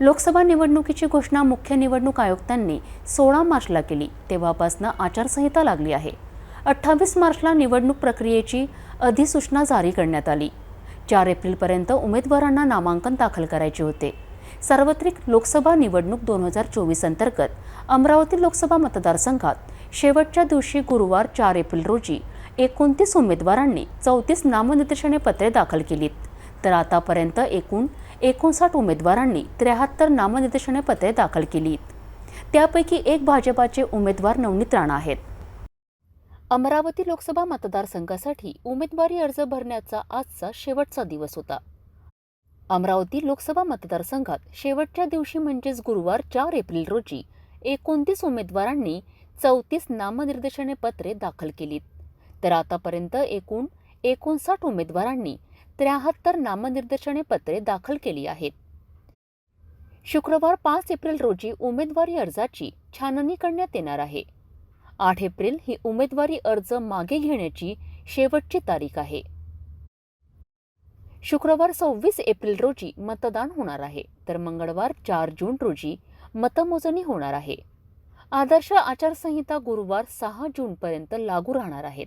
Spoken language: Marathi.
लोकसभा निवडणुकीची घोषणा मुख्य निवडणूक आयुक्तांनी सोळा मार्चला केली. तेव्हापासून आचारसंहिता लागली आहे. अठ्ठावीस मार्चला निवडणूक प्रक्रियेची अधिसूचना जारी करण्यात आली. चार एप्रिलपर्यंत उमेदवारांना नामांकन दाखल करायचे होते. सार्वत्रिक लोकसभा निवडणूक दोन हजार चोवीस अंतर्गत अमरावती लोकसभा मतदारसंघात शेवटच्या दिवशी गुरुवार चार एप्रिल रोजी एकोणतीस उमेदवारांनी चौतीस नामनिर्देशने पत्रे दाखल केलीत. तर आतापर्यंत एकूण एकोणसाठ उमेदवारांनी त्र्याहत्तर नामनिर्देशने पत्रे दाखल केलीत. त्यापैकी एक भाजपाचे उमेदवार नवनीत राणा आहेत. अमरावती लोकसभा मतदारसंघासाठी उमेदवारी अर्ज भरण्याचा आजचा शेवटचा दिवस होता. अमरावती लोकसभा मतदारसंघात शेवटच्या दिवशी म्हणजेच गुरुवार चार एप्रिल रोजी एकोणतीस उमेदवारांनी चौतीस नामनिर्देशने पत्रे दाखल केलीत. तर आतापर्यंत एकूण एकोणसाठ उमेदवारांनी त्र्याहत्तर नामनिर्देशने पत्रे दाखल केली आहेत. शुक्रवार पाच एप्रिल रोजी उमेदवारी अर्जाची छाननी करण्यात येणार आहे. आठ एप्रिल ही उमेदवारी अर्ज मागे घेण्याची शेवटची तारीख आहे. शुक्रवार सव्वीस एप्रिल रोजी मतदान होणार आहे तर मंगळवार चार जून रोजी मतमोजणी होणार आहे. आदर्श आचारसंहिता गुरुवार सहा जूनपर्यंत लागू राहणार आहेत.